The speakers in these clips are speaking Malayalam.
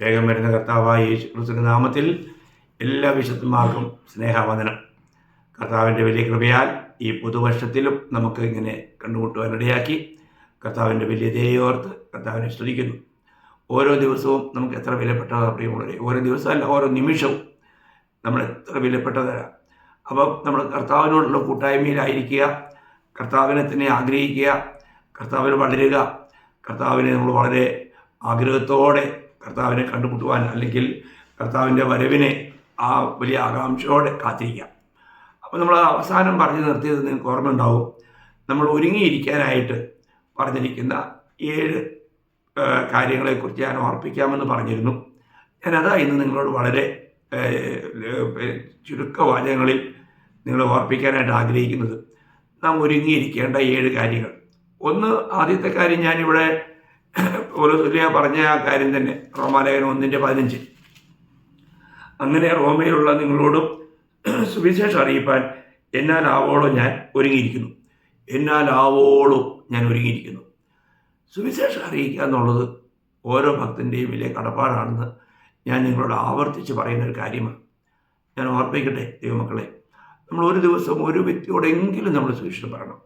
വേഗം വരുന്ന കർത്താവായ യേശു ക്രിസ്തുവിന്റെ നാമത്തിൽ എല്ലാ വിശുദ്ധന്മാർക്കും സ്നേഹവന്ദനം. കർത്താവിന്റെ വലിയ കൃപയാൽ ഈ പുതുവർഷത്തിലും നമുക്ക് ഇങ്ങനെ കണ്ടുമുട്ടുവാനിടയാക്കി കർത്താവിന്റെ വലിയ ദേയോർത്ത് കർത്താവിനെ സ്തുതിക്കുന്നു. ഓരോ ദിവസവും നമുക്ക് എത്ര വിലപ്പെട്ടതാണ് പ്രിയമുള്ളവരെ. ഓരോ ദിവസമല്ല ഓരോ നിമിഷവും നമ്മൾ എത്ര വിലപ്പെട്ടതാണ് അപ്പം നമ്മൾ കർത്താവിനോടുള്ള കൂട്ടായ്മയിലായിരിക്കുക കർത്താവിനെ തന്നെ ആഗ്രഹിക്കുക കർത്താവിൽ വളരുക കർത്താവിനെ നമ്മൾ വളരെ ആഗ്രഹത്തോടെ കർത്താവിനെ കണ്ടുമുട്ടുവാൻ അല്ലെങ്കിൽ കർത്താവിന്റെ വരവിനെ ആ വലിയ ആകാംക്ഷയോടെ കാത്തിരിക്കാം. അപ്പോൾ നമ്മൾ അവസാനം പറഞ്ഞു നിർത്തിയത് നിങ്ങൾക്ക് ഓർമ്മ ഉണ്ടാവും നമ്മൾ ഒരുങ്ങിയിരിക്കാനായിട്ട് പറഞ്ഞിരിക്കുന്ന ഏഴ് കാര്യങ്ങളെക്കുറിച്ച് ഞാൻ ഓർപ്പിക്കാമെന്ന് പറഞ്ഞിരുന്നു. ഞാനതാ ഇന്ന് നിങ്ങളോട് വളരെ ചുരുക്കവാചകങ്ങളിൽ നിങ്ങൾ ഓർപ്പിക്കാനായിട്ട് ആഗ്രഹിക്കുന്നത്. നാം ഒരുങ്ങിയിരിക്കേണ്ട ഏഴ് കാര്യങ്ങൾ. ഒന്ന് ആദ്യത്തെ കാര്യം ഞാനിവിടെ തുല്യ പറഞ്ഞ ആ കാര്യം തന്നെ. റോമാലേഖനം ഒന്നിന്റെ പതിനഞ്ച്. അങ്ങനെ റോമയിലുള്ള നിങ്ങളോടും സുവിശേഷം അറിയിപ്പാൻ എന്നാലാവോളം ഞാൻ ഒരുങ്ങിയിരിക്കുന്നു. എന്നാലാവോളം ഞാൻ ഒരുങ്ങിയിരിക്കുന്നു. സുവിശേഷം അറിയിക്കുക എന്നുള്ളത് ഓരോ ഭക്തന്റെയും വലിയ കടപ്പാടാണെന്ന് ഞാൻ നിങ്ങളോട് ആവർത്തിച്ച് പറയുന്ന ഒരു കാര്യമാണ്. ഞാൻ ഓർപ്പിക്കട്ടെ ദൈവമക്കളെ. നമ്മൾ ഒരു ദിവസം ഒരു വ്യക്തിയോടെങ്കിലും നമ്മൾ സുവിശേഷം പറയണം.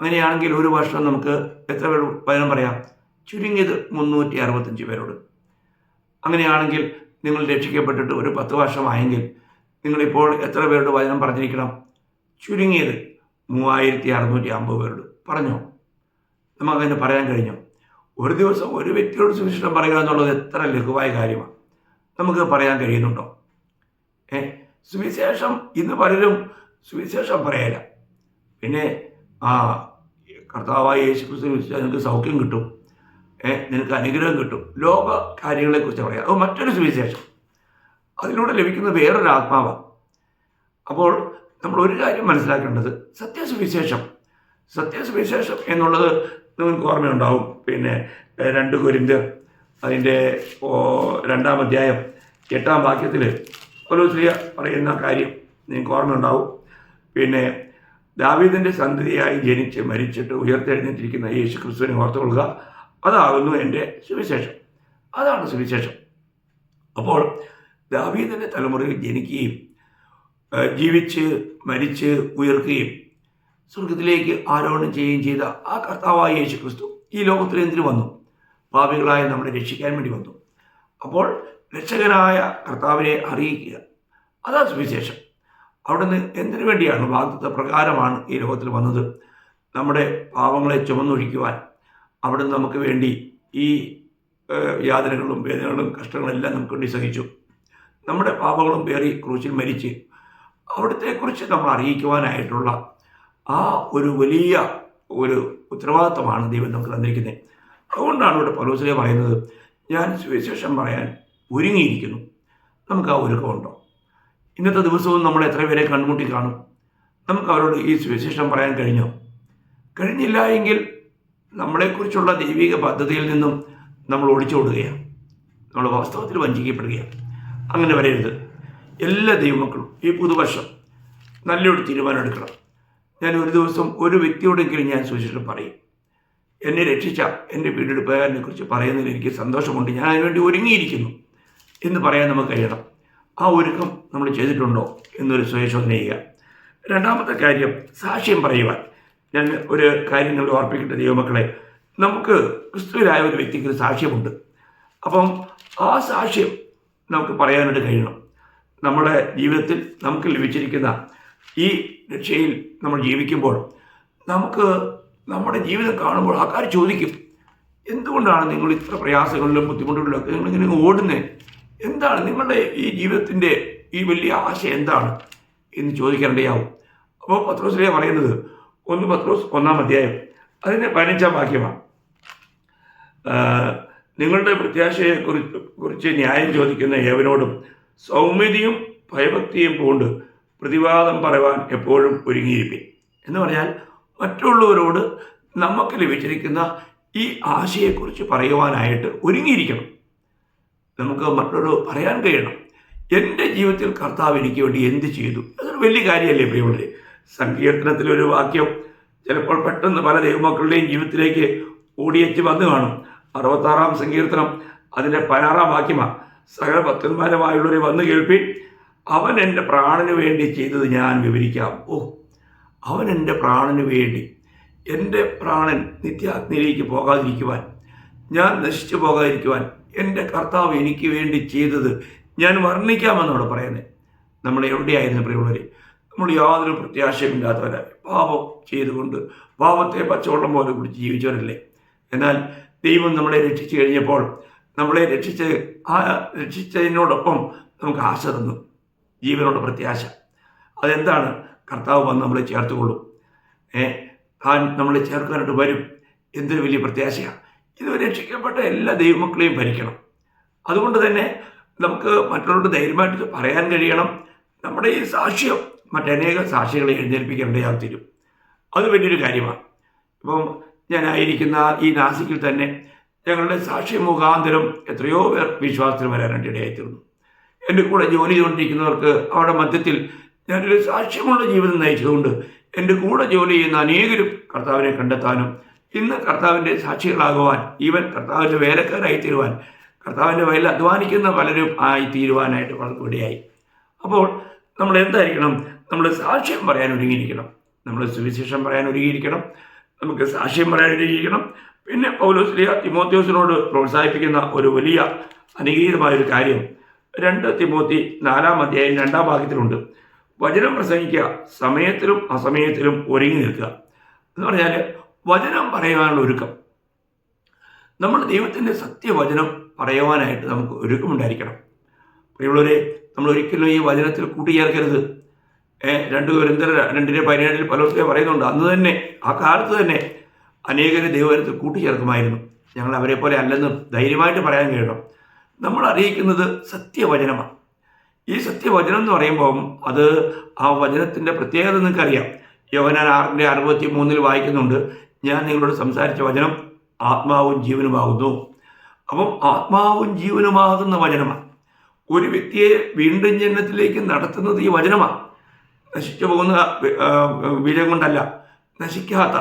അങ്ങനെയാണെങ്കിൽ ഒരു വർഷം നമുക്ക് എത്ര പേർ പതിനം പറയാം? ചുരുങ്ങിയത് മുന്നൂറ്റി അറുപത്തഞ്ച് പേരോട്. അങ്ങനെയാണെങ്കിൽ നിങ്ങൾ രക്ഷിക്കപ്പെട്ടിട്ട് ഒരു പത്ത് വർഷമായെങ്കിൽ നിങ്ങളിപ്പോൾ എത്ര പേരോട് വചനം പറഞ്ഞിരിക്കണം? ചുരുങ്ങിയത് മൂവായിരത്തി അറുന്നൂറ്റി അമ്പത് പേരോട്. പറഞ്ഞോ? നമുക്കതിന് പറയാൻ കഴിഞ്ഞു? ഒരു ദിവസം ഒരു വ്യക്തിയോട് സുവിശേഷം പറയുക എന്നുള്ളത് എത്ര ലഘുവായ കാര്യമാണ്. നമുക്ക് പറയാൻ കഴിയുന്നുണ്ടോ? ഏ സുവിശേഷം ഇന്ന് പലരും സുവിശേഷം പറയല. പിന്നെ ആ കർത്താവായ യേശു ക്രിസ്തു നിനക്ക് സൗഖ്യം കിട്ടും. നിനക്ക് അനുഗ്രഹം കിട്ടും. ലോക കാര്യങ്ങളെക്കുറിച്ച് പറയാം. അത് മറ്റൊരു സുവിശേഷം. അതിലൂടെ ലഭിക്കുന്ന വേറൊരു ആത്മാവാണ് അപ്പോൾ നമ്മൾ ഒരു കാര്യം മനസ്സിലാക്കേണ്ടത് സത്യസുവിശേഷം. സത്യസുവിശേഷം എന്നുള്ളത് നിങ്ങൾക്ക് ഓർമ്മയുണ്ടാവും. പിന്നെ രണ്ട് കുരിന്ത് അതിന്റെ രണ്ടാം അധ്യായം എട്ടാം വാക്യത്തിൽ പൗലോസ്ലിയ പറയുന്ന കാര്യം നിങ്ങൾക്ക് ഓർമ്മയുണ്ടാവും. പിന്നെ ദാവീദിന്റെ സന്തതിയായി ജനിച്ച് മരിച്ചിട്ട് ഉയർത്തെഴുന്നേറ്റിരിക്കുന്ന യേശു ക്രിസ്തുവിനെ ഓർത്തുകൊള്ളുക. അതാകുന്നു എന്റെ സുവിശേഷം. അതാണ് സുവിശേഷം. അപ്പോൾ ദാവീദിന്റെ തലമുറയിൽ ജനിക്കുകയും ജീവിച്ച് മരിച്ച് ഉയർക്കുകയും സ്വർഗത്തിലേക്ക് ആരോഹണം ചെയ്യുകയും ചെയ്ത ആ കർത്താവായ യേശു ക്രിസ്തു ഈ ലോകത്തിൽ എന്തിനു വന്നു? പാപികളായ നമ്മളെ രക്ഷിക്കാൻ വേണ്ടി വന്നു. അപ്പോൾ രക്ഷകനായ കർത്താവിനെ അറിയിക്കുക. അതാ സുവിശേഷം. അവിടുന്ന് എന്തിനു വേണ്ടിയാണ് വാഗ്ദത്ത പ്രകാരമാണ് ഈ ലോകത്തിൽ വന്നത്? നമ്മുടെ പാവങ്ങളെ ചുമന്നൊഴിക്കുവാൻ അവിടുന്ന് നമുക്ക് വേണ്ടി ഈ യാതനകളും വേദനകളും കഷ്ടങ്ങളും എല്ലാം നമുക്ക് വേണ്ടി സഹിച്ചു. നമ്മുടെ പാപങ്ങളും പേറി ക്രൂശിൽ മരിച്ച് അവിടത്തെക്കുറിച്ച് നമ്മൾ അറിയിക്കുവാനായിട്ടുള്ള ആ ഒരു വലിയ ഒരു ഉത്തരവാദിത്തമാണ് ദൈവം നമുക്ക് തന്നിരിക്കുന്നത്. അതുകൊണ്ടാണ് ഇവിടെ പലോസിലെ പറയുന്നത് ഞാൻ സുവിശേഷം പറയാൻ ഒരുങ്ങിയിരിക്കുന്നു. നമുക്ക് ആ ഒരുക്കമുണ്ടോ ഇന്നത്തെ ദിവസവും നമ്മൾ എത്ര പേരെ കണ്ടുമുട്ടി കാണും? നമുക്ക് അവരോട് ഈ സുവിശേഷം പറയാൻ കഴിഞ്ഞോ? കഴിഞ്ഞില്ല എങ്കിൽ നമ്മളെക്കുറിച്ചുള്ള ദൈവിക പദ്ധതിയിൽ നിന്നും നമ്മൾ ഒളിച്ചോടുകയാണ് നമ്മൾ വാസ്തവത്തിൽ വഞ്ചിക്കപ്പെടുകയാണ്. അങ്ങനെ വരരുത്. എല്ലാ ദൈവമക്കളും ഈ പുതുവർഷം നല്ലൊരു തീരുമാനം എടുക്കണം ഞാൻ ഒരു ദിവസം ഒരു വ്യക്തിയോടെങ്കിലും ഞാൻ സൂചിച്ചിട്ട് പറയും. എന്നെ രക്ഷിച്ച എന്റെ വീടെടുപ്പുകാരനെ കുറിച്ച് പറയുന്നതിൽ എനിക്ക് സന്തോഷമുണ്ട്. ഞാൻ അതിനുവേണ്ടി ഒരുങ്ങിയിരിക്കുന്നു എന്ന് പറയാൻ നമുക്ക് കഴിയണം. ആ ഒരുക്കം നമ്മൾ ചെയ്തിട്ടുണ്ടോ എന്നൊരു സ്വയശോധന ചെയ്യുക രണ്ടാമത്തെ കാര്യം സാക്ഷ്യം പറയുവാൻ. ഞാൻ ഒരു കാര്യം നിങ്ങൾ ഓർപ്പിക്കേണ്ട ദൈവമക്കളെ. നമുക്ക് ക്രിസ്തുവിനായ ഒരു വ്യക്തിക്ക് ഒരു സാക്ഷ്യമുണ്ട്. അപ്പം ആ സാക്ഷ്യം നമുക്ക് പറയാനായിട്ട് കഴിയണം. നമ്മുടെ ജീവിതത്തിൽ നമുക്ക് ലഭിച്ചിരിക്കുന്ന ഈ രക്ഷയിൽ നമ്മൾ ജീവിക്കുമ്പോൾ നമുക്ക് നമ്മുടെ ജീവിതം കാണുമ്പോൾ ആൾക്കാർ ചോദിക്കും. എന്തുകൊണ്ടാണ് നിങ്ങൾ ഇത്ര പ്രയാസങ്ങളിലും ബുദ്ധിമുട്ടുകളിലും ഒക്കെ നിങ്ങളിങ്ങനെ ഓടുന്നത് എന്താണ് നിങ്ങളുടെ ഈ ജീവിതത്തിന്റെ ഈ വലിയ ആശ എന്താണ് എന്ന് ചോദിക്കാനിടയാവും അപ്പോൾ പത്രോസിലെ പറയുന്നത് ഒന്ന് പത്രോസ് ഒന്നാം അധ്യായം. അതിന് പതിനഞ്ചാം വാക്യമാണ്. നിങ്ങളുടെ പ്രത്യാശയെ കുറിച്ച് കുറിച്ച് ന്യായം ചോദിക്കുന്ന ഏവനോടും സൗമ്യതയും ഭയഭക്തിയും പൂണ്ട് പ്രതിവാദം പറയുവാൻ എപ്പോഴും ഒരുങ്ങിയിരിപ്പി എന്ന് പറഞ്ഞാൽ മറ്റുള്ളവരോട് നമുക്ക് ലഭിച്ചിരിക്കുന്ന ഈ ആശയെക്കുറിച്ച് പറയുവാനായിട്ട് ഒരുങ്ങിയിരിക്കണം. നമുക്ക് മറ്റുള്ളവർ പറയാൻ കഴിയണം. എന്റെ ജീവിതത്തിൽ കർത്താവ് എനിക്ക് വേണ്ടി എന്ത് ചെയ്തു? അതൊരു വലിയ കാര്യമല്ലേ പ്രിയമുള്ളത് സങ്കീർത്തനത്തിലൊരു വാക്യം ചിലപ്പോൾ പെട്ടെന്ന് പല ദൈവമക്കളുടെയും ജീവിതത്തിലേക്ക് ഓടിയച്ച് വന്നു കാണും. അറുപത്താറാം സങ്കീർത്തനം അതിന്റെ പതിനാറാം വാക്യമാണ് സകല ഭക്തന്മാരുമായുള്ളവരെ വന്നു കേൾപ്പിൻ അവൻ എന്റെ പ്രാണന് വേണ്ടി ചെയ്തത് ഞാൻ വിവരിക്കാം. ഓ അവൻ എന്റെ പ്രാണന് വേണ്ടി എന്റെ പ്രാണൻ നിത്യാഗ്നിയിലേക്ക് പോകാതിരിക്കുവാൻ ഞാൻ നശിച്ചു പോകാതിരിക്കുവാൻ എന്റെ കർത്താവ് എനിക്ക് വേണ്ടി ചെയ്തത് ഞാൻ വർണിക്കാമെന്നാണ് പറയുന്നത് നമ്മൾ എവിടെയായിരുന്നു പ്രിയമുള്ളവരെ? നമ്മൾ യാതൊരു പ്രത്യാശയുമില്ലാത്തവരായി. പാപം ചെയ്തുകൊണ്ട് പാപത്തെ പച്ചവെള്ളം പോലെ കുടിച്ച് ജീവിച്ചവരല്ലേ. എന്നാൽ ദൈവം നമ്മളെ രക്ഷിച്ചു കഴിഞ്ഞപ്പോൾ നമ്മളെ രക്ഷിച്ച് ആ രക്ഷിച്ചതിനോടൊപ്പം നമുക്ക് ആശ തന്നു. ജീവനോട് പ്രത്യാശ. അതെന്താണ്? കർത്താവ് വന്ന് നമ്മളെ ചേർത്തുകൊള്ളും. ഏ താൻ നമ്മളെ ചേർക്കാനായിട്ട് വരും. എന്തൊരു വലിയ പ്രത്യാശയാണ് ഇത് രക്ഷിക്കപ്പെട്ട എല്ലാ ദൈവമക്കളെയും ഭരിക്കണം. അതുകൊണ്ട് തന്നെ നമുക്ക് മറ്റുള്ളവരോട് ധൈര്യമായിട്ട് പറയാൻ കഴിയണം. നമ്മുടെ ഈ സാക്ഷ്യം മറ്റനേക സാക്ഷികളെ എഴുന്നേൽപ്പിക്കേണ്ടതായി തീരും. അത് വലിയൊരു കാര്യമാണ്. ഇപ്പം ഞാനായിരിക്കുന്ന ഈ നാസിക്കിൽ തന്നെ ഞങ്ങളുടെ സാക്ഷി മുഖാന്തരം എത്രയോ പേർ വിശ്വാസത്തിന് വരാനായിട്ട് ഇടയായിത്തീർന്നു. എന്റെ കൂടെ ജോലി ചെയ്തുകൊണ്ടിരിക്കുന്നവർക്ക് അവിടെ മധ്യത്തിൽ ഞാനൊരു സാക്ഷ്യമുള്ള ജീവിതം നയിച്ചതുകൊണ്ട് എന്റെ കൂടെ ജോലി ചെയ്യുന്ന അനേകരും കർത്താവിനെ കണ്ടെത്താനും ഇന്ന് കർത്താവിന്റെ സാക്ഷികളാകുവാൻ ഈവൻ കർത്താവിന്റെ വേലക്കാരായി തീരുവാൻ കർത്താവിന്റെ വയലിൽ അധ്വാനിക്കുന്ന പലരും ആയി തീരുവാനായിട്ട് വളരെ ഇടയായി. അപ്പോൾ നമ്മൾ എന്തായിരിക്കണം? നമ്മൾ സാക്ഷ്യം പറയാൻ ഒരുങ്ങിയിരിക്കണം. നമ്മൾ സുവിശേഷം പറയാൻ ഒരുങ്ങിയിരിക്കണം. നമുക്ക് സാക്ഷ്യം പറയാൻ ഒരുങ്ങിയിരിക്കണം. പിന്നെ പൗലോസ്ലിയ തിമോത്യോസിനോട് പ്രോത്സാഹിപ്പിക്കുന്ന ഒരു വലിയ അനുഗ്രഹീതമായ ഒരു കാര്യം. രണ്ട് തിമോത്തി നാലാം അധ്യായം രണ്ടാം ഭാഗത്തിലുണ്ട് വചനം പ്രസംഗിക്കുക സമയത്തിലും അസമയത്തിലും ഒരുങ്ങി നിൽക്കുക. എന്ന് പറഞ്ഞാൽ വചനം പറയാനുള്ള ഒരുക്കം. നമ്മൾ ദൈവത്തിന്റെ സത്യവചനം പറയുവാനായിട്ട് നമുക്ക് ഒരുക്കമുണ്ടായിരിക്കണം. പ്രിയമുള്ളവരെ നമ്മൾ ഒരിക്കലും ഈ വചനത്തിൽ കൂട്ടിച്ചേർക്കരുത്. രണ്ട് ദുരന്തര രണ്ടിന്റെ പതിനേഴിൽ പലർക്കും പറയുന്നുണ്ട്. അന്ന് തന്നെ ആ കാലത്ത് തന്നെ അനേകരെ ദൈവത്തിൽ കൂട്ടിച്ചേർക്കുമായിരുന്നു. ഞങ്ങൾ അവരെ പോലെ അല്ലെന്ന് ധൈര്യമായിട്ട് പറയാൻ കേട്ടോ നമ്മൾ അറിയിക്കുന്നത് സത്യവചനമാണ്. ഈ സത്യവചനം എന്ന് പറയുമ്പം അത് ആ വചനത്തിന്റെ പ്രത്യേകത നിങ്ങൾക്കറിയാം. യോഹനാൻ ആറിന്റെ അറുപത്തി മൂന്നിൽ വായിക്കുന്നുണ്ട് ഞാൻ നിങ്ങളോട് സംസാരിച്ച വചനം ആത്മാവും ജീവനുമാകുന്നു. അപ്പം ആത്മാവും ജീവനുമാകുന്ന വചനമാണ്. ഒരു വ്യക്തിയെ വീണ്ടും ജനനത്തിലേക്ക് നടത്തുന്നത് ഈ വചനമാണ്. നശിച്ചു പോകുന്ന വീര്യം കൊണ്ടല്ല നശിക്കാത്ത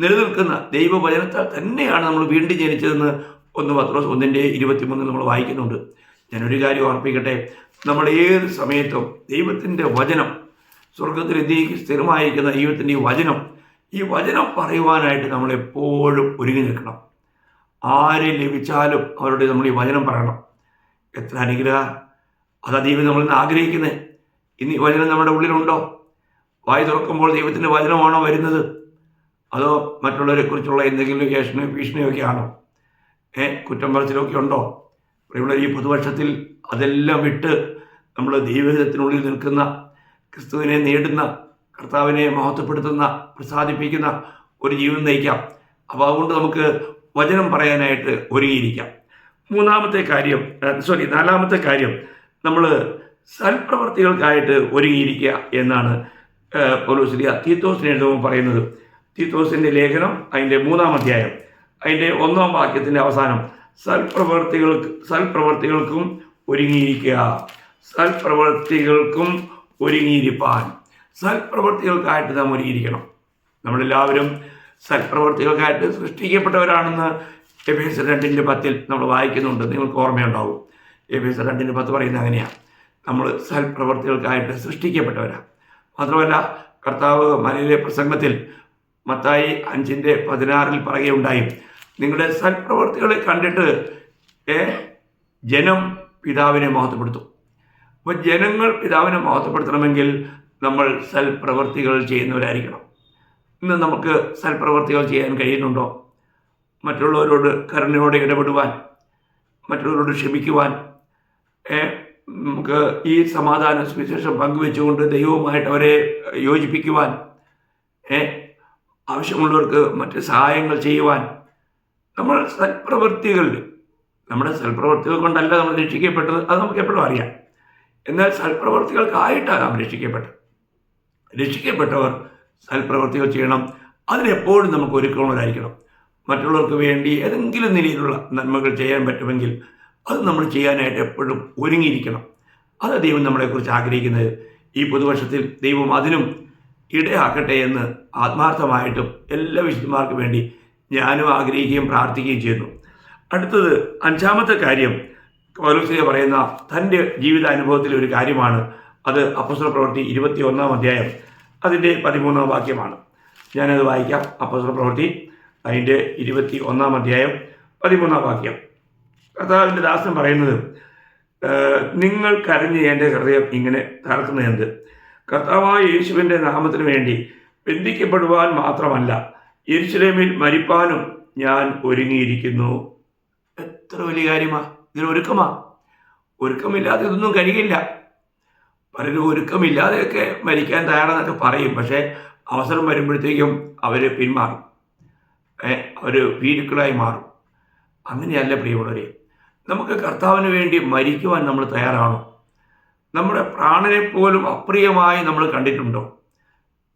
നിലനിൽക്കുന്ന ദൈവവചനത്താൽ തന്നെയാണ് നമ്മൾ വീണ്ടും ജനിച്ചതെന്ന് ഒന്ന് പത്രോസ് ഒന്നിന്റെ ഇരുപത്തിമൂന്നിൽ നമ്മൾ വായിക്കുന്നുണ്ട്. ഞാനൊരു കാര്യം ഓർപ്പിക്കട്ടെ. നമ്മൾ ഏത് സമയത്തും ദൈവത്തിന്റെ വചനം സ്വർഗത്തിൽ സ്ഥിരമായിരിക്കുന്ന ദൈവത്തിന്റെ ഈ വചനം ഈ വചനം പറയുവാനായിട്ട് നമ്മൾ എപ്പോഴും ഒരുങ്ങി നിൽക്കണം. ആരെ ലഭിച്ചാലും അവരോട് നമ്മൾ ഈ വചനം പറയണം. എത്ര അനുഗ്രഹ. അതാ ദൈവം നമ്മളിന്ന് ആഗ്രഹിക്കുന്നത്. ഇന്ന് ഈ വചനം നമ്മുടെ ഉള്ളിലുണ്ടോ? വായി തുറക്കുമ്പോൾ ദൈവത്തിന്റെ വചനമാണോ വരുന്നത്? അതോ മറ്റുള്ളവരെ കുറിച്ചുള്ള എന്തെങ്കിലും ഭീഷണിയോ ഒക്കെ ആണോ? ഏ കുറ്റം പറച്ചിലൊക്കെ ഉണ്ടോ? ഇവിടെ ഈ പുതുവർഷത്തിൽ അതെല്ലാം വിട്ട് നമ്മൾ ദൈവഹിതത്തിനുള്ളിൽ നിൽക്കുന്ന ക്രിസ്തുവിനെ നേടുന്ന കർത്താവിനെ മഹത്വപ്പെടുത്തുന്ന പ്രസാദിപ്പിക്കുന്ന ഒരു ജീവൻ നയിക്കാം. അപ്പോൾ അതുകൊണ്ട് നമുക്ക് വചനം പറയാനായിട്ട് ഒരുങ്ങിയിരിക്കാം. മൂന്നാമത്തെ കാര്യം സോറി നാലാമത്തെ കാര്യം നമ്മൾ സൽപ്രവർത്തികൾക്കായിട്ട് ഒരുങ്ങിയിരിക്കുക എന്നാണ് പൗലോസ്ലിയ തീത്തോസിന് എഴുതുമ്പോൾ പറയുന്നത്. തീത്തോസിന്റെ ലേഖനം അതിന്റെ മൂന്നാം അധ്യായം അതിന്റെ ഒന്നാം വാക്യത്തിന്റെ അവസാനം. സൽപ്രവർത്തികൾക്ക് സൽപ്രവർത്തികൾക്കും ഒരുങ്ങിയിരിക്കുക. സൽപ്രവർത്തികൾക്കും ഒരുങ്ങിയിരിപ്പാൻ. സൽപ്രവർത്തികൾക്കായിട്ട് നാം ഒരുങ്ങിയിരിക്കണം. നമ്മളെല്ലാവരും സൽപ്രവർത്തികൾക്കായിട്ട് സൃഷ്ടിക്കപ്പെട്ടവരാണെന്ന് എഫ് എസ് രണ്ടിന്റെ പത്തിൽ നമ്മൾ വായിക്കുന്നുണ്ട്. നിങ്ങൾക്ക് ഓർമ്മയുണ്ടാവും. എഫ് എസ് രണ്ടിന്റെ പത്ത് പറയുന്നത് അങ്ങനെയാണ് നമ്മൾ സൽപ്രവർത്തികൾക്കായിട്ട് സൃഷ്ടിക്കപ്പെട്ടവരാണ് മാത്രമല്ല കർത്താവ് മലയിലെ പ്രസംഗത്തിൽ മത്തായി അഞ്ചിന്റെ പതിനാറിൽ പറയുകയുണ്ടായി നിങ്ങളുടെ സൽപ്രവർത്തികളെ കണ്ടിട്ട് ജനം പിതാവിനെ മഹത്വപ്പെടുത്തും. അപ്പോൾ ജനങ്ങൾ പിതാവിനെ മഹത്വപ്പെടുത്തണമെങ്കിൽ നമ്മൾ സൽപ്രവർത്തികൾ ചെയ്യുന്നവരായിരിക്കണം. ഇന്ന് നമുക്ക് സൽപ്രവർത്തികൾ ചെയ്യാൻ കഴിയുന്നുണ്ടോ? മറ്റുള്ളവരോട് കരുണയോടെ ഇടപെടുവാൻ മറ്റുള്ളവരോട് ക്ഷമിക്കുവാൻ നമുക്ക് ഈ സമാധാന സുവിശേഷം പങ്കുവെച്ചുകൊണ്ട് ദൈവവുമായിട്ട് അവരെ യോജിപ്പിക്കുവാൻ ആവശ്യമുള്ളവർക്ക് മറ്റ് സഹായങ്ങൾ ചെയ്യുവാൻ നമ്മൾ സൽപ്രവൃത്തികളിൽ നമ്മുടെ സൽപ്രവൃത്തികൾ കൊണ്ടല്ല നമ്മൾ രക്ഷിക്കപ്പെട്ടത് അത് നമുക്ക് എപ്പോഴും അറിയാം. എന്നാൽ സൽപ്രവൃത്തികൾക്കായിട്ടാണ് നാം രക്ഷിക്കപ്പെട്ടത്. രക്ഷിക്കപ്പെട്ടവർ സൽപ്രവൃത്തികൾ ചെയ്യണം. അതിനെപ്പോഴും നമുക്ക് ഒരുക്കമുള്ളതായിരിക്കണം മറ്റുള്ളവർക്ക് വേണ്ടി ഏതെങ്കിലും നിലയിലുള്ള നന്മകൾ ചെയ്യാൻ പറ്റുമെങ്കിൽ അത് നമ്മൾ ചെയ്യാനായിട്ട് എപ്പോഴും ഒരുങ്ങിയിരിക്കണം. അത് ദൈവം നമ്മളെക്കുറിച്ച് ആഗ്രഹിക്കുന്നത്. ഈ പുതുവർഷത്തിൽ ദൈവം അതിനും ഇടയാക്കട്ടെ എന്ന് ആത്മാർത്ഥമായിട്ടും എല്ലാ വിശുദ്ധന്മാർക്കും വേണ്ടി ഞാനും ആഗ്രഹിക്കുകയും പ്രാർത്ഥിക്കുകയും ചെയ്യുന്നു. അടുത്തത് അഞ്ചാമത്തെ കാര്യം പൗലോസിനെ പറയുന്ന തന്റെ ജീവിതാനുഭവത്തിലെ ഒരു കാര്യമാണ്. അത് അപ്പസ്വര പ്രവൃത്തി ഇരുപത്തി ഒന്നാം അധ്യായം അതിന്റെ പതിമൂന്നാം വാക്യമാണ്. ഞാനത് വായിക്കാം. അപ്പസ്വര പ്രവൃത്തി അതിന്റെ ഇരുപത്തി ഒന്നാം അധ്യായം പതിമൂന്നാം വാക്യം. കർത്താവിന്റെ ദാസൻ പറയുന്നത്. നിങ്ങൾ കരഞ്ഞ് എന്റെ ഹൃദയം ഇങ്ങനെ തകർക്കുന്ന എന്ത് കർത്താവായ യേശുവിന്റെ നാമത്തിന് വേണ്ടി ബന്ധിക്കപ്പെടുവാൻ മാത്രമല്ല യെരുശലേമിൽ മരിപ്പാനും ഞാൻ ഒരുങ്ങിയിരിക്കുന്നു. എത്ര വലിയ കാര്യമാ. ഇതിന് ഒരുക്കമാ. ഒരുക്കമില്ലാതെ ഇതൊന്നും കഴിയില്ല. പലരും ഒരുക്കമില്ലാതെയൊക്കെ മരിക്കാൻ തയ്യാറെന്നൊക്കെ പറയും. പക്ഷേ അവസരം വരുമ്പോഴത്തേക്കും അവർ പിന്മാറും. അവർ ഭീരുക്കളായി മാറും. അങ്ങനെയല്ല പ്രിയമുള്ളവരെ നമുക്ക് കർത്താവിന് വേണ്ടി മരിക്കുവാൻ നമ്മൾ തയ്യാറാണോ? നമ്മുടെ പ്രാണനെ പോലും അപ്രിയമായി നമ്മൾ കണ്ടിട്ടുണ്ടോ?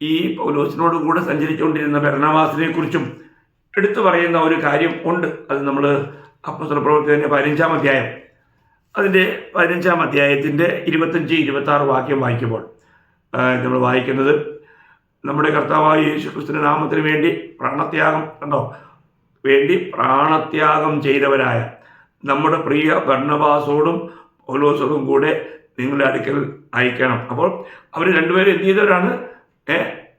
ഈ പൗലോസിനോട് കൂടെ സഞ്ചരിച്ചുകൊണ്ടിരുന്ന ഭരണവാസിനെ കുറിച്ചും എടുത്തു പറയുന്ന ഒരു കാര്യം ഉണ്ട്. അത് നമ്മൾ അപ്പസ്വല പ്രവർത്തകന്റെ പതിനഞ്ചാം അധ്യായം അതിന്റെ പതിനഞ്ചാം അധ്യായത്തിന്റെ ഇരുപത്തഞ്ച് ഇരുപത്തി ആറ് വാക്യം വായിക്കുമ്പോൾ നമ്മൾ വായിക്കുന്നത് നമ്മുടെ കർത്താവായ യേശു ക്രിസ്തുവിന്റെ നാമത്തിന് വേണ്ടി പ്രാണത്യാഗം കണ്ടോ? വേണ്ടി പ്രാണത്യാഗം ചെയ്തവരായ നമ്മുടെ പ്രിയ ഭരണവാസോടും പൗലോസോടും കൂടെ നിങ്ങളുടെ അടുക്കൽ അയക്കണം. അപ്പോൾ അവർ രണ്ടുപേരും എന്ത് ചെയ്തവരാണ്?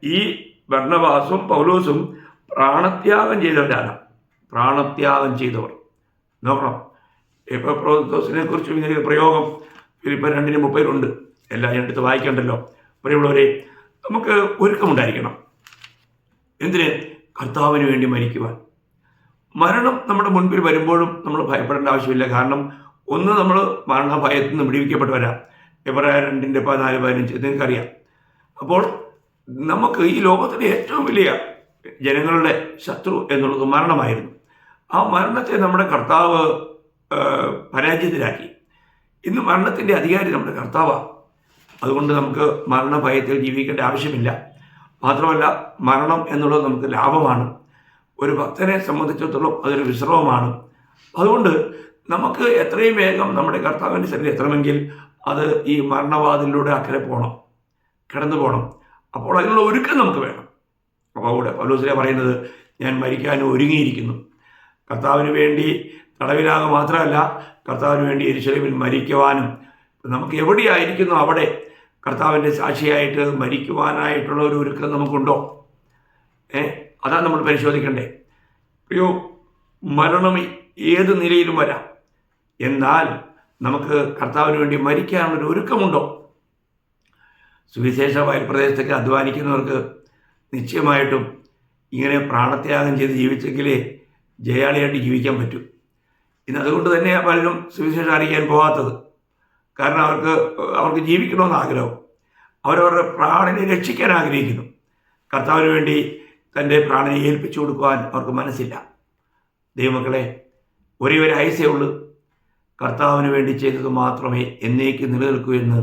ഈ ഭരണവാസും പൗലോസും പ്രാണത്യാഗം ചെയ്തവരാണ്. പ്രാണത്യാഗം ചെയ്തവർ. നോക്കണം. ഇപ്പോൾ പ്രോസിനെ കുറിച്ച് ഇങ്ങനെ പ്രയോഗം ഇപ്പം രണ്ടിന് മുപ്പതിലുണ്ട് എല്ലാം ഞാൻ എടുത്ത് വായിക്കണ്ടല്ലോ. പ്രിയമുള്ളവരെ നമുക്ക് ഒരുക്കമുണ്ടായിരിക്കണം. എന്തിന്? കർത്താവിന് വേണ്ടി മരിക്കുവാൻ. മരണം നമ്മുടെ മുൻപിൽ വരുമ്പോഴും നമ്മൾ ഭയപ്പെടേണ്ട ആവശ്യമില്ല. കാരണം ഒന്ന് നമ്മൾ മരണഭയത്തിൽ നിന്ന് വിടിവിക്കപ്പെട്ടവരാ. എബ്രായ രണ്ടിന്റെ പതിനാല് പതിനഞ്ച് നിങ്ങൾക്കറിയാം. അപ്പോൾ നമുക്ക് ഈ ലോകത്തിലെ ഏറ്റവും വലിയ ജനങ്ങളുടെ ശത്രു എന്നുള്ളത് മരണമായിരുന്നു. ആ മരണത്തെ നമ്മുടെ കർത്താവ് പരാജയത്തിലാക്കി ഇന്ന് മരണത്തിന്റെ അധികാരി നമ്മുടെ കർത്താവാണ് അതുകൊണ്ട് നമുക്ക് മരണഭയത്തിൽ ജീവിക്കേണ്ട ആവശ്യമില്ല. മാത്രമല്ല മരണം എന്നുള്ളത് നമുക്ക് ലാഭമാണ്. ഒരു ഭക്തനെ സംബന്ധിച്ചിടത്തോളം അതൊരു വിശ്രമമാണ്. അതുകൊണ്ട് നമുക്ക് എത്രയും വേഗം നമ്മുടെ കർത്താവിന്റെ ശരീരം എത്തണമെങ്കിൽ അത് ഈ മരണവാതിലൂടെ അക്കരെ പോകണം കിടന്നു പോകണം അപ്പോൾ അതിനുള്ള ഒരുക്കം നമുക്ക് വേണം. അപ്പോൾ അവിടെ പൗലോസിലെ പറയുന്നത് ഞാൻ മരിക്കാൻ ഒരുങ്ങിയിരിക്കുന്നു. കർത്താവിന് വേണ്ടി തടവിലാകെ മാത്രമല്ല കർത്താവിന് വേണ്ടി എരിശലമിൽ മരിക്കുവാനും നമുക്ക് എവിടെയായിരിക്കുന്നു അവിടെ കർത്താവിന്റെ സാക്ഷിയായിട്ട് മരിക്കുവാനായിട്ടുള്ള ഒരു ഒരുക്കം നമുക്കുണ്ടോ? ഏ? അതാണ് നമ്മൾ പരിശോധിക്കേണ്ടേ. പ്രിയോ മരണം ഏത് നിലയിലും വരാം. എന്നാൽ നമുക്ക് കർത്താവിന് വേണ്ടി മരിക്കാനുള്ളൊരു ഒരുക്കമുണ്ടോ? സുവിശേഷ വയൽപ്രദേശത്തൊക്കെ അധ്വാനിക്കുന്നവർക്ക് നിശ്ചയമായിട്ടും ഇങ്ങനെ പ്രാണത്യാഗം ചെയ്ത് ജീവിച്ചെങ്കിലേ ജയാളിയായിട്ട് ജീവിക്കാൻ പറ്റൂ. ഇന്ന് അതുകൊണ്ട് തന്നെ പലരും സുവിശേഷം അറിയിക്കാൻ പോകാത്തത് കാരണം അവർക്ക് അവർക്ക് ജീവിക്കണമെന്ന് ആഗ്രഹം. അവരവരുടെ പ്രാണനെ രക്ഷിക്കാൻ ആഗ്രഹിക്കുന്നു. കർത്താവിന് വേണ്ടി തന്റെ പ്രാണനെ ഏൽപ്പിച്ചു കൊടുക്കുവാൻ അവർക്ക് മനസ്സില്ല. ദൈവമക്കളെ ഒരേ ഒരു ഐസേ ഉള്ളൂ. കർത്താവിന് വേണ്ടി ചെയ്തത് മാത്രമേ എന്നേക്ക് നിലനിൽക്കൂ എന്ന്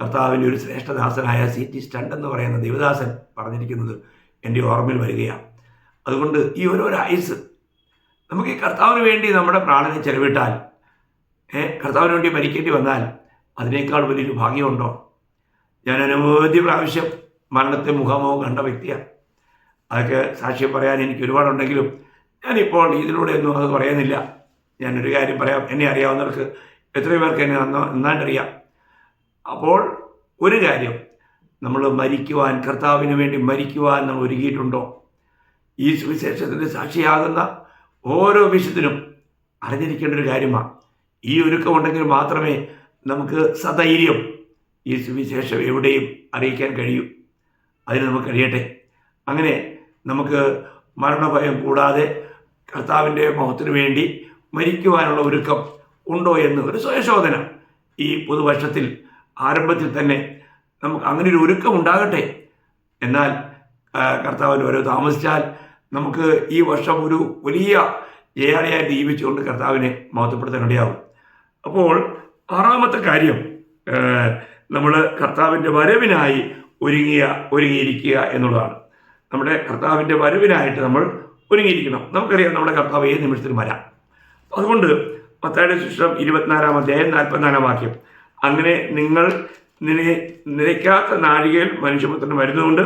കർത്താവിന്റെ ഒരു ശ്രേഷ്ഠദാസനായ സി ടി സ്റ്റണ്ട് എന്ന് പറയുന്ന ദേവദാസൻ പറഞ്ഞിരിക്കുന്നത് എന്റെ ഓർമ്മയിൽ വരികയാണ്. അതുകൊണ്ട് ഈ ഓരോരോ ഐസ് നമുക്ക് ഈ കർത്താവിന് വേണ്ടി നമ്മുടെ പ്രാണനെ ചെലവിട്ടാൽ കർത്താവിന് വേണ്ടി മരിക്കേണ്ടി വന്നാൽ അതിനേക്കാൾ വലിയൊരു ഭാഗ്യമുണ്ടോ? ഞാൻ അനവധി പ്രാവശ്യം മരണത്തെ മുഖാമുഖം കണ്ട വ്യക്തിയാണ്. അതൊക്കെ സാക്ഷ്യം പറയാൻ എനിക്ക് ഒരുപാടുണ്ടെങ്കിലും ഞാനിപ്പോൾ ഇതിലൂടെയൊന്നും അത് പറയുന്നില്ല. ഞാനൊരു കാര്യം പറയാം. എന്നെ അറിയാവുന്നവർക്ക് എത്രയോ പേർക്ക് എന്നെ നന്ന നന്നായിട്ടറിയാം. അപ്പോൾ ഒരു കാര്യം നമ്മൾ മരിക്കുവാൻ കർത്താവിന് വേണ്ടി മരിക്കുവാൻ നമ്മൾ ഒരുക്കിയിട്ടുണ്ടോ? ഈ സുവിശേഷത്തിന്റെ സാക്ഷിയാകുന്ന ഓരോ വിശുദ്ധനും അറിഞ്ഞിരിക്കേണ്ട ഒരു കാര്യമാണ്. ഈ ഒരുക്കമുണ്ടെങ്കിൽ മാത്രമേ നമുക്ക് സധൈര്യം ഈ സുവിശേഷം എവിടെയും അറിയിക്കാൻ കഴിയൂ. അതിന് നമുക്ക് കഴിയട്ടെ. അങ്ങനെ നമുക്ക് മരണഭയം കൂടാതെ കർത്താവിന്റെ മുഖത്തിന് വേണ്ടി മരിക്കുവാനുള്ള ഒരുക്കം ഉണ്ടോ എന്ന് ഒരു സ്വയശോധന ഈ പുതുവർഷത്തിൽ ആരംഭത്തിൽ തന്നെ നമുക്ക് അങ്ങനെ ഒരു ഒരുക്കം ഉണ്ടാകട്ടെ. എന്നാൽ കർത്താവിന് ഓരോ താമസിച്ചാൽ നമുക്ക് ഈ വർഷം ഒരു വലിയ ജയാളിയായി ജീവിച്ചുകൊണ്ട് കർത്താവിനെ മഹത്വപ്പെടുത്താനിടയാവും അപ്പോൾ ആറാമത്തെ കാര്യം നമ്മൾ കർത്താവിന്റെ വരവിനായി ഒരുങ്ങിയ ഒരുങ്ങിയിരിക്കുക എന്നുള്ളതാണ്. നമ്മുടെ കർത്താവിന്റെ വരവിനായിട്ട് നമ്മൾ ഒരുങ്ങിയിരിക്കണം. നമുക്കറിയാം നമ്മുടെ കർത്താവ് ഏത് നിമിഷത്തിലും വരാം. അതുകൊണ്ട് പത്താഴ്ച ശിഷ്ടം ഇരുപത്തിനാലാം അധ്യായം നാൽപ്പത്തിനാലാം വാക്യം. അങ്ങനെ നിങ്ങൾ നിലയ്ക്കാത്ത നാഴികയിൽ മനുഷ്യപുത്രൻ വരുന്നതുകൊണ്ട്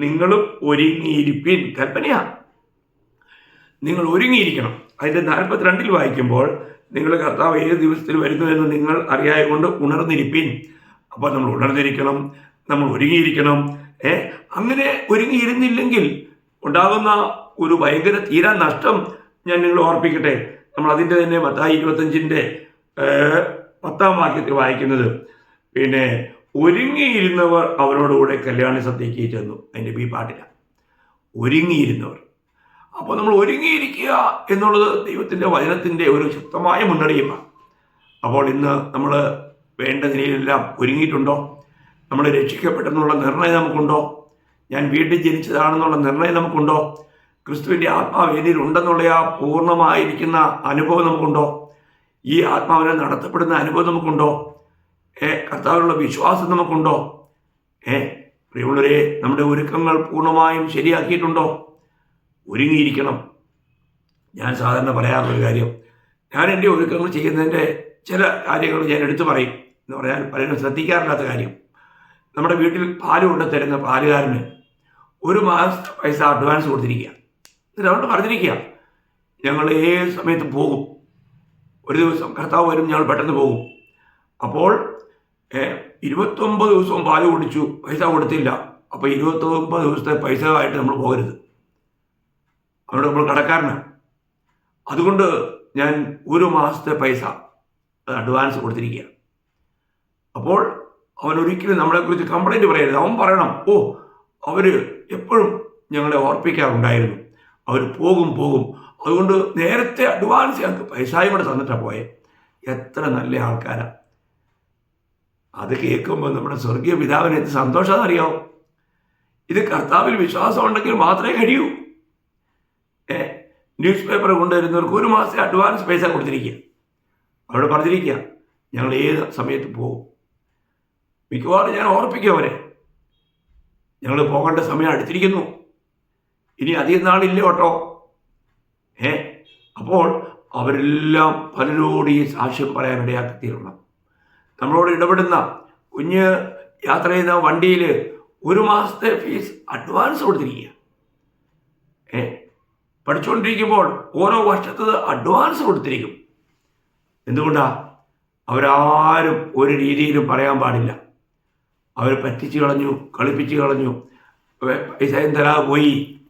നിങ്ങളും ഒരുങ്ങിയിരിപ്പിൻ. കൽപ്പനയാ. നിങ്ങൾ ഒരുങ്ങിയിരിക്കണം. അതിന്റെ നാൽപ്പത്തിരണ്ടിൽ വായിക്കുമ്പോൾ നിങ്ങൾ കർത്താവ് ഏത് ദിവസത്തിൽ വരുന്നു എന്ന് നിങ്ങൾ അറിയായ കൊണ്ട് ഉണർന്നിരിപ്പീൻ. അപ്പോൾ നമ്മൾ ഉണർന്നിരിക്കണം നമ്മൾ ഒരുങ്ങിയിരിക്കണം. ഏ? അങ്ങനെ ഒരുങ്ങിയിരുന്നില്ലെങ്കിൽ ഉണ്ടാകുന്ന ഒരു ഭയങ്കര തീരാ നഷ്ടം ഞാൻ നിങ്ങളെ ഓർപ്പിക്കട്ടെ. നമ്മൾ അതിന്റെ തന്നെ മത്തായി ഇരുപത്തഞ്ചിന്റെ പത്താം വാക്യത്തിൽ വായിക്കുന്നത്. പിന്നെ ഒരുങ്ങിയിരുന്നവർ അവരോടുകൂടെ കല്യാണ സദ്യക്ക് ചെന്നു. അതിന്റെ ബി പാട്ടില്ല ഒരുങ്ങിയിരുന്നവർ. അപ്പോൾ നമ്മൾ ഒരുങ്ങിയിരിക്കുക എന്നുള്ളത് ദൈവത്തിന്റെ വചനത്തിന്റെ ഒരു ശക്തമായ മുന്നറിയിപ്പാണ്. അപ്പോൾ ഇന്ന് നമ്മൾ വേണ്ട നിലയിലെല്ലാം ഒരുങ്ങിയിട്ടുണ്ടോ? നമ്മൾ രക്ഷിക്കപ്പെട്ടെന്നുള്ള നിർണയം നമുക്കുണ്ടോ? ഞാൻ വീണ്ടും ജനിച്ചതാണെന്നുള്ള നിർണയം നമുക്കുണ്ടോ? ക്രിസ്തുവിന്റെ ആത്മാവ് എന്നിൽ ഉണ്ടെന്നുള്ള ആ പൂർണമായിരിക്കുന്ന അനുഭവം നമുക്കുണ്ടോ? ഈ ആത്മാവിനെ നടത്തപ്പെടുന്ന അനുഭവം നമുക്കുണ്ടോ? ഏ കർത്താവിനുള്ള വിശ്വാസം നമുക്കുണ്ടോ? ഏ പ്രിയമുള്ളവരെ നമ്മുടെ ഒരുക്കങ്ങൾ പൂർണമായും ശരിയാക്കിയിട്ടുണ്ടോ? ഒരുങ്ങിയിരിക്കണം. ഞാൻ സാധാരണ പറയാറുള്ളൊരു കാര്യം. ഞാൻ എന്റെ ഒരുക്കങ്ങൾ ചെയ്യുന്നതിന്റെ ചില കാര്യങ്ങൾ ഞാൻ എടുത്തു പറയും എന്ന് പറഞ്ഞാൽ പലരും ശ്രദ്ധിക്കാറില്ലാത്ത കാര്യം. നമ്മുടെ വീട്ടിൽ പാൽ കൊണ്ട് തരുന്ന പാലുകാരന് ഒരു മാസത്തെ പൈസ അഡ്വാൻസ് കൊടുത്തിരിക്കുക. എന്നിട്ട് അവരോട് പറഞ്ഞിരിക്കുക ഞങ്ങൾ ഏത് സമയത്ത് പോകും. ഒരു ദിവസം കർത്താവ് വരും ഞങ്ങൾ പെട്ടെന്ന് പോകും. അപ്പോൾ ഇരുപത്തൊമ്പത് ദിവസവും പാൽ കുടിച്ചു പൈസ കൊടുത്തില്ല. അപ്പോൾ ഇരുപത്തൊമ്പത് ദിവസത്തെ പൈസ ആയിട്ട് നമ്മൾ പോകരുത്. അവിടെ നമ്മൾ കടക്കാരനാണ് അതുകൊണ്ട് ഞാൻ ഒരു മാസത്തെ പൈസ അഡ്വാൻസ് കൊടുത്തിരിക്കുക. അപ്പോൾ അവൻ ഒരിക്കലും നമ്മളെക്കുറിച്ച് കംപ്ലൈന്റ് പറയരുത്. അവൻ പറയണം ഓ അവർ എപ്പോഴും ഞങ്ങളെ ഓർപ്പിക്കാറുണ്ടായിരുന്നു. അവർ പോകും പോകും. അതുകൊണ്ട് നേരത്തെ അഡ്വാൻസ് ഞങ്ങൾക്ക് പൈസയും കൂടെ തന്നിട്ടാണ് പോയെ. എത്ര നല്ല ആൾക്കാരാണ് അത് കേൾക്കുമ്പോൾ നമ്മുടെ സ്വർഗീയ പിതാവിന് എന്ത് സന്തോഷമാണെന്ന് സന്തോഷമെന്നറിയാമോ ഇത് കർത്താവിൽ വിശ്വാസം ഉണ്ടെങ്കിൽ മാത്രമേ കഴിയൂ. ഏ ന്യൂസ് പേപ്പർ കൊണ്ടുവരുന്നവർക്ക് ഒരു മാസത്തെ അഡ്വാൻസ് പൈസ കൊടുത്തിരിക്കുക. അവിടെ പറഞ്ഞിരിക്കുക ഞങ്ങൾ ഏത് സമയത്ത് പോകും? മിക്കവാറും ഞാൻ ഓർപ്പിക്കും അവരെ. ഞങ്ങൾ പോകേണ്ട സമയം അടുത്തിരിക്കുന്നു. ഇനി അധികം നാളില്ല കേട്ടോ. ഏ അപ്പോൾ അവരെല്ലാം പലരോട് ഈ സാക്ഷ്യം പറയാനിടയാക്കി തീരണം. നമ്മളോട് ഇടപെടുന്ന കുഞ്ഞ് യാത്ര ചെയ്യുന്ന വണ്ടിയിൽ ഒരു മാസത്തെ ഫീസ് അഡ്വാൻസ് കൊടുത്തിരിക്കുക. ഏ പഠിച്ചുകൊണ്ടിരിക്കുമ്പോൾ ഓരോ വർഷത്തത് അഡ്വാൻസ് കൊടുത്തിരിക്കും. എന്തുകൊണ്ടാണ് അവരാരും ഒരു രീതിയിലും പറയാൻ പാടില്ല. അവർ പറ്റിച്ച് കളഞ്ഞു കളിപ്പിച്ച് കളഞ്ഞു. പൈസയും തരാതെ പോയി.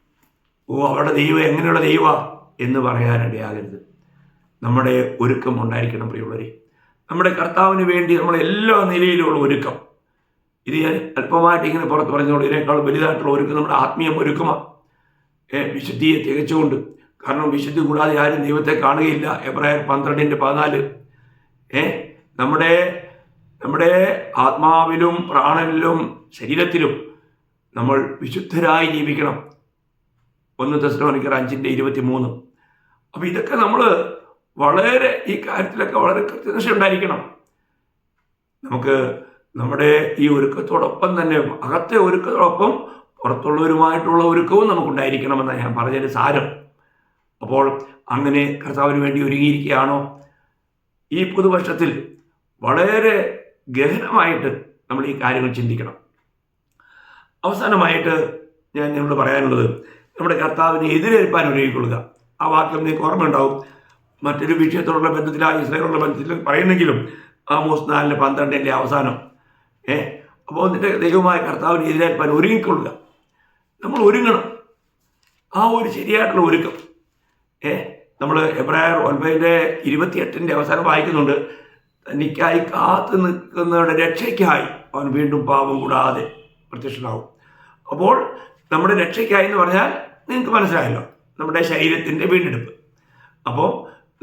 ഓ അവരുടെ ദൈവം എങ്ങനെയുള്ള ദൈവ എന്ന് പറയാനിടയാകരുത്. നമ്മുടെ ഒരുക്കം ഉണ്ടായിരിക്കണം പ്രിയമുള്ളവരെ. നമ്മുടെ കർത്താവിന് വേണ്ടി നമ്മൾ എല്ലാ നിലയിലുള്ള ഒരുക്കം. ഇത് ഞാൻ അല്പമായിട്ട് ഇങ്ങനെ പുറത്ത് പറഞ്ഞോളൂ ഇതിനേക്കാൾ വലുതായിട്ടുള്ള ഒരുക്കം നമ്മുടെ ആത്മീയ ഒരുക്കമാണ് വിശുദ്ധിയെ തികച്ചുകൊണ്ട്. കാരണം വിശുദ്ധി കൂടാതെ ആരും ദൈവത്തെ കാണുകയില്ല. എബ്രായർ പന്ത്രണ്ടിന്റെ പതിനാല്. ഏ നമ്മുടെ നമ്മുടെ ആത്മാവിലും പ്രാണനിലും ശരീരത്തിലും നമ്മൾ വിശുദ്ധരായി ജീവിക്കണം. ഒന്ന് ദശലോണിക്കർ അഞ്ചിന്റെ ഇരുപത്തി മൂന്ന് അപ്പം ഇതൊക്കെ നമ്മൾ വളരെ ഈ കാര്യത്തിലൊക്കെ വളരെ കൃത്യനിഷ്ഠ ഉണ്ടായിരിക്കണം. നമുക്ക് നമ്മുടെ ഈ ഒരുക്കത്തോടൊപ്പം തന്നെ അകത്തെ ഒരുക്കത്തോടൊപ്പം പുറത്തുള്ളവരുമായിട്ടുള്ള ഒരുക്കവും നമുക്കുണ്ടായിരിക്കണമെന്നാണ് ഞാൻ പറഞ്ഞതിന് സാരം. അപ്പോൾ അങ്ങനെ കർത്താവിന് വേണ്ടി ഒരുങ്ങിയിരിക്കുകയാണോ? ഈ പുതുവർഷത്തിൽ വളരെ ഗഹനമായിട്ട് നമ്മൾ ഈ കാര്യങ്ങൾ ചിന്തിക്കണം. അവസാനമായിട്ട് ഞാൻ നിങ്ങളോട് പറയാനുള്ളത് നമ്മുടെ കർത്താവിനെ എതിരേൽപ്പാൻ ഒരുങ്ങിക്കൊള്ളുക. ആ വാക്യം നിങ്ങൾക്ക് ഓർമ്മയുണ്ടാവും. മറ്റൊരു വിഷയത്തോടുള്ള ബന്ധത്തിൽ ആ ഇസ്രയോടുള്ള ബന്ധത്തിൽ പറയുന്നെങ്കിലും ആ ആമോസ് നാലിന്റെ പന്ത്രണ്ടിന്റെ അവസാനം. ഏ? അപ്പോൾ നിന്റെ ദൈവമായ കർത്താവിനെ എതിരേൽപ്പാൻ ഒരുങ്ങിക്കൊള്ളുക. നമ്മൾ ഒരുങ്ങണം. ആ ഒരു ശരിയായിട്ടുള്ള ഒരുക്കം. ഏ? നമ്മൾ എബ്രായർ ഒൻപതിന്റെ ഇരുപത്തിയെട്ടിന്റെ അവസാനം വായിക്കുന്നുണ്ട്. തനിക്കായി കാത്തു നിൽക്കുന്നവരുടെ രക്ഷയ്ക്കായി അവൻ വീണ്ടും പാപം കൂടാതെ പ്രത്യക്ഷനാവും. അപ്പോൾ നമ്മുടെ രക്ഷയ്ക്കായി എന്ന് പറഞ്ഞാൽ നിങ്ങൾക്ക് മനസ്സിലായല്ലോ നമ്മുടെ ശരീരത്തിന്റെ വീണ്ടെടുപ്പ്. അപ്പോൾ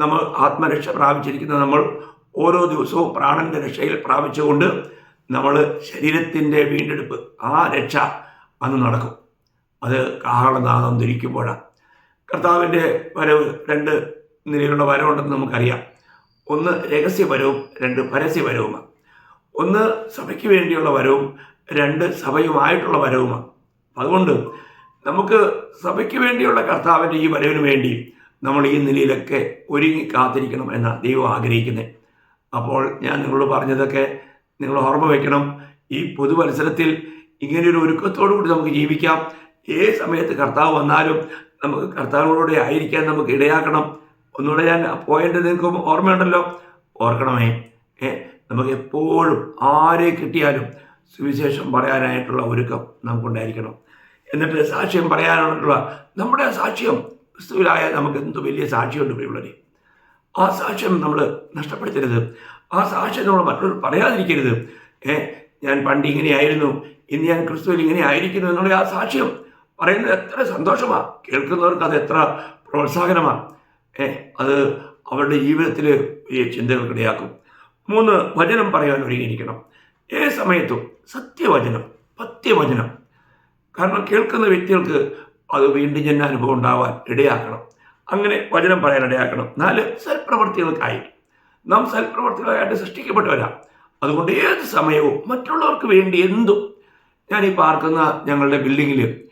നമ്മൾ ആത്മരക്ഷ പ്രാപിച്ചിരിക്കുന്ന നമ്മൾ ഓരോ ദിവസവും പ്രാണന്റെ രക്ഷയിൽ പ്രാപിച്ചുകൊണ്ട് നമ്മൾ ശരീരത്തിന്റെ വീണ്ടെടുപ്പ് ആ രക്ഷ അന്ന് നടക്കും. അത് കാഹളനാദം ധരിക്കുമ്പോഴാണ്. കർത്താവിന്റെ വരവ് രണ്ട് നിലയിലുള്ള വരവുണ്ടെന്ന് നമുക്കറിയാം. ഒന്ന് രഹസ്യപരവും രണ്ട് പരസ്യപരവുമാണ്. ഒന്ന് സഭയ്ക്ക് വേണ്ടിയുള്ള വരവും രണ്ട് സഭയുമായിട്ടുള്ള വരവുമാണ്. അതുകൊണ്ട് നമുക്ക് സഭയ്ക്ക് വേണ്ടിയുള്ള കർത്താവിന്റെ ഈ വരവിന് വേണ്ടി നമ്മൾ ഈ നിലയിലൊക്കെ ഒരുങ്ങി കാത്തിരിക്കണം എന്ന ദൈവം ആഗ്രഹിക്കുന്നത് അപ്പോൾ ഞാൻ നിങ്ങളോട് പറഞ്ഞതൊക്കെ നിങ്ങൾ ഓർമ്മ വയ്ക്കണം ഈ പൊതുമത്സരത്തിൽ ഇങ്ങനെയൊരു ഒരുക്കത്തോടു കൂടി നമുക്ക് ജീവിക്കാം. ഏത് സമയത്ത് കർത്താവ് വന്നാലും നമുക്ക് കർത്താവിനോടെ ആയിരിക്കാൻ നമുക്ക് ഇടയാക്കണം. ഒന്നുകൂടെ ഞാൻ പോയിന്റ് നിങ്ങൾക്ക് ഓർമ്മയുണ്ടല്ലോ? ഓർക്കണമേ. നമുക്ക് എപ്പോഴും ആരെ കിട്ടിയാലും സുവിശേഷം പറയാനായിട്ടുള്ള ഒരുക്കം നമുക്കുണ്ടായിരിക്കണം. എന്നിട്ട് സാക്ഷ്യം പറയാനുള്ള നമ്മുടെ സാക്ഷ്യം ക്രിസ്തുവിലായ നമുക്ക് എന്ത് വലിയ സാക്ഷ്യമുണ്ട് പ്രിയുള്ളവരെ ആ സാക്ഷ്യം നമ്മൾ നഷ്ടപ്പെടുത്തരുത്. ആ സാക്ഷ്യം നമ്മൾ മറ്റുള്ളവർ പറയാതിരിക്കരുത്. ഏ ഞാൻ പണ്ട് ഇങ്ങനെയായിരുന്നു ഇന്ന് ഞാൻ ക്രിസ്തുവിൽ ഇങ്ങനെ ആയിരിക്കുന്നു എന്നുള്ള ആ സാക്ഷ്യം പറയുന്നത് എത്ര സന്തോഷമാണ് കേൾക്കുന്നവർക്ക് അത് എത്ര പ്രോത്സാഹനമാണ് അത് അവരുടെ ജീവിതത്തിൽ ഈ ചിന്തകൾക്കിടയാക്കും. മൂന്ന് വചനം പറയാൻ ഒരുങ്ങിയിരിക്കണം. ഏ സമയത്തും സത്യവചനം പത്യവചനം. കാരണം കേൾക്കുന്ന വ്യക്തികൾക്ക് അത് വീണ്ടും ജന അനുഭവം ഉണ്ടാവാൻ ഇടയാക്കണം. അങ്ങനെ വചനം പറയാൻ ഇടയാക്കണം. നാല് സൽപ്രവർത്തികൾക്കായി. നാം സൽപ്രവർത്തികളായിട്ട് സൃഷ്ടിക്കപ്പെട്ടവരാ. അതുകൊണ്ട് ഏത് സമയവും മറ്റുള്ളവർക്ക് വേണ്ടി എന്തും. ഞാൻ ഈ പാർക്കുന്ന ഞങ്ങളുടെ ബിൽഡിങ്ങിൽ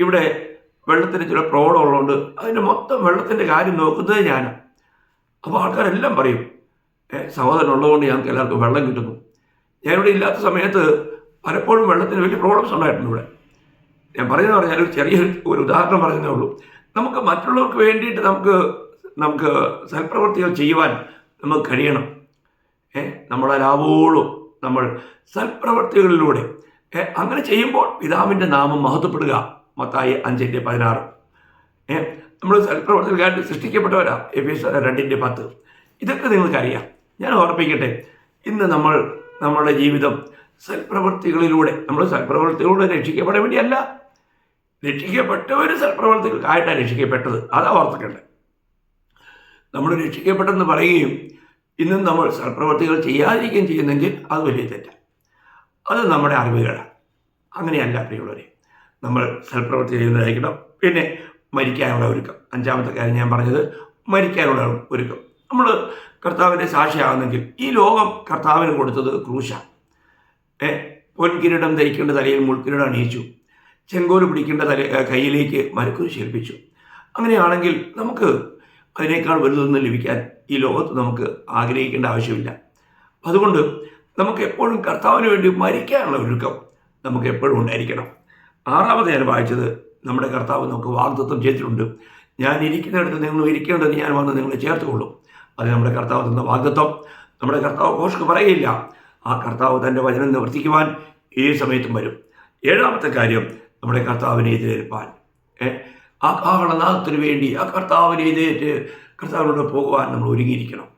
ഇവിടെ വെള്ളത്തിന് ചില പ്രോബ്ലം ഉള്ളതുകൊണ്ട് അതിന്റെ മൊത്തം വെള്ളത്തിന്റെ കാര്യം നോക്കുന്നത് ഞാനാണ് അപ്പോൾ ആൾക്കാരെല്ലാം പറയും സഹോദരൻ ഉള്ളതുകൊണ്ട് ഞങ്ങൾക്ക് എല്ലാവർക്കും വെള്ളം കിട്ടുന്നു. ഞാനിവിടെ ഇല്ലാത്ത സമയത്ത് പലപ്പോഴും വെള്ളത്തിന് വലിയ പ്രോബ്ലംസ് ഉണ്ടായിട്ടുണ്ട് ഇവിടെ. ഞാൻ പറയുന്നത് പറഞ്ഞാൽ ഒരു ചെറിയ ഒരു ഉദാഹരണം പറയുന്നേ ഉള്ളൂ. നമുക്ക് മറ്റുള്ളവർക്ക് വേണ്ടിയിട്ട് നമുക്ക് നമുക്ക് സൽപ്രവർത്തികൾ ചെയ്യുവാൻ നമുക്ക് കഴിയണം. ഏ നമ്മളെ നമ്മൾ സൽപ്രവർത്തികളിലൂടെ. അങ്ങനെ ചെയ്യുമ്പോൾ പിതാവിന്റെ നാമം മഹത്വപ്പെടുക. മത്തായി അഞ്ചിന്റെ പതിനാറ്. നമ്മൾ സൽപ്രവർത്തികൾക്കായിട്ട് സൃഷ്ടിക്കപ്പെട്ടവരാ എഫ് എസ് രണ്ടിന്റെ പത്ത്. ഇതൊക്കെ നിങ്ങൾക്കറിയാം. ഞാൻ ഓർപ്പിക്കട്ടെ ഇന്ന് നമ്മൾ നമ്മുടെ ജീവിതം സൽപ്രവർത്തികളിലൂടെ നമ്മൾ സൽപ്രവർത്തികളിലൂടെ രക്ഷിക്കപ്പെടാൻ വേണ്ടിയല്ല രക്ഷിക്കപ്പെട്ടവർ സൽപ്രവർത്തികൾക്കായിട്ടാണ് രക്ഷിക്കപ്പെട്ടത്. അതാ ഓർത്തിക്കേണ്ടത് നമ്മൾ രക്ഷിക്കപ്പെട്ടെന്ന് പറയുകയും ഇന്നും നമ്മൾ സൽപ്രവർത്തികൾ ചെയ്യാതിരിക്കുകയും ചെയ്യുന്നെങ്കിൽ അത് വലിയ തെറ്റാണ് അത് നമ്മുടെ അറിവുകളാണ് അങ്ങനെയല്ല പ്രിയമുള്ളവരെ. നമ്മൾ സൽപ്രവൃത്തി ചെയ്യുന്നതായിരിക്കണം. പിന്നെ മരിക്കാനുള്ള ഒരുക്കം. അഞ്ചാമത്തെ കാര്യം ഞാൻ പറഞ്ഞത് മരിക്കാനുള്ള ഒരുക്കം. നമ്മൾ കർത്താവിന്റെ സാക്ഷിയാകുന്നെങ്കിൽ ഈ ലോകം കർത്താവിന് കൊടുത്തത് ക്രൂശ. ഏ പൊൻകിരീടം ധരിക്കേണ്ട തലയിൽ മുൾക്കിരീടം അണിയിച്ചു. ചെങ്കോൽ പിടിക്കേണ്ട തല കയ്യിലേക്ക് മരക്കുരു ശേൽപ്പിച്ചു. അങ്ങനെയാണെങ്കിൽ നമുക്ക് അതിനേക്കാൾ വലുതൊന്നും ലഭിക്കാൻ ഈ ലോകത്ത് നമുക്ക് ആഗ്രഹിക്കേണ്ട ആവശ്യമില്ല. അതുകൊണ്ട് നമുക്ക് എപ്പോഴും കർത്താവിന് വേണ്ടി മരിക്കാനുള്ള ഒരുക്കം നമുക്ക് എപ്പോഴും ഉണ്ടായിരിക്കണം. ആറാമത് വായിച്ചത് നമ്മുടെ കർത്താവ് നമുക്ക് വാഗ്ദത്വം ചെയ്തിട്ടുണ്ട്. ഞാൻ ഇരിക്കുന്നിടത്ത് നിങ്ങൾ ഇരിക്കേണ്ടത് ഞാൻ വന്ന് നിങ്ങളെ ചേർത്തുകൊള്ളും. അത് നമ്മുടെ കർത്താവ് തന്ന വാഗ്ദത്വം നമ്മുടെ കർത്താവ് ഘോഷക്ക് പറയില്ല ആ കർത്താവ് തന്റെ വചനം നിവർത്തിക്കുവാൻ ഈ സമയത്തും വരും. ഏഴാമത്തെ കാര്യം നമ്മുടെ കർത്താവിനെ എതിരേൽപ്പാൻ. ആ കാഹളനാഥത്തിന് വേണ്ടി ആ കർത്താവിനെ എതിരേറ്റ് കർത്താവിനോട് പോകുവാൻ നമ്മൾ ഒരുങ്ങിയിരിക്കണം.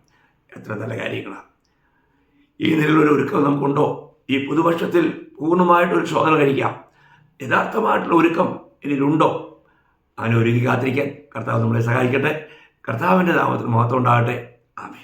എത്ര നല്ല കാര്യങ്ങളാണ് ഈ നിലയിലൊരു ഒരുക്കം നമുക്കുണ്ടോ? ഈ പുതുവർഷത്തിൽ പൂർണമായിട്ടൊരു ശോധന കഴിക്കാം. യഥാർത്ഥമായിട്ടുള്ള ഒരുക്കം ഇതിലുണ്ടോ അങ്ങനെ ഒരുങ്ങി കാത്തിരിക്കാൻ കർത്താവ് നമ്മളെ സഹായിക്കട്ടെ. കർത്താവിന്റെ നാമത്തിൽ മഹത്വം ഉണ്ടാകട്ടെ. ആമേ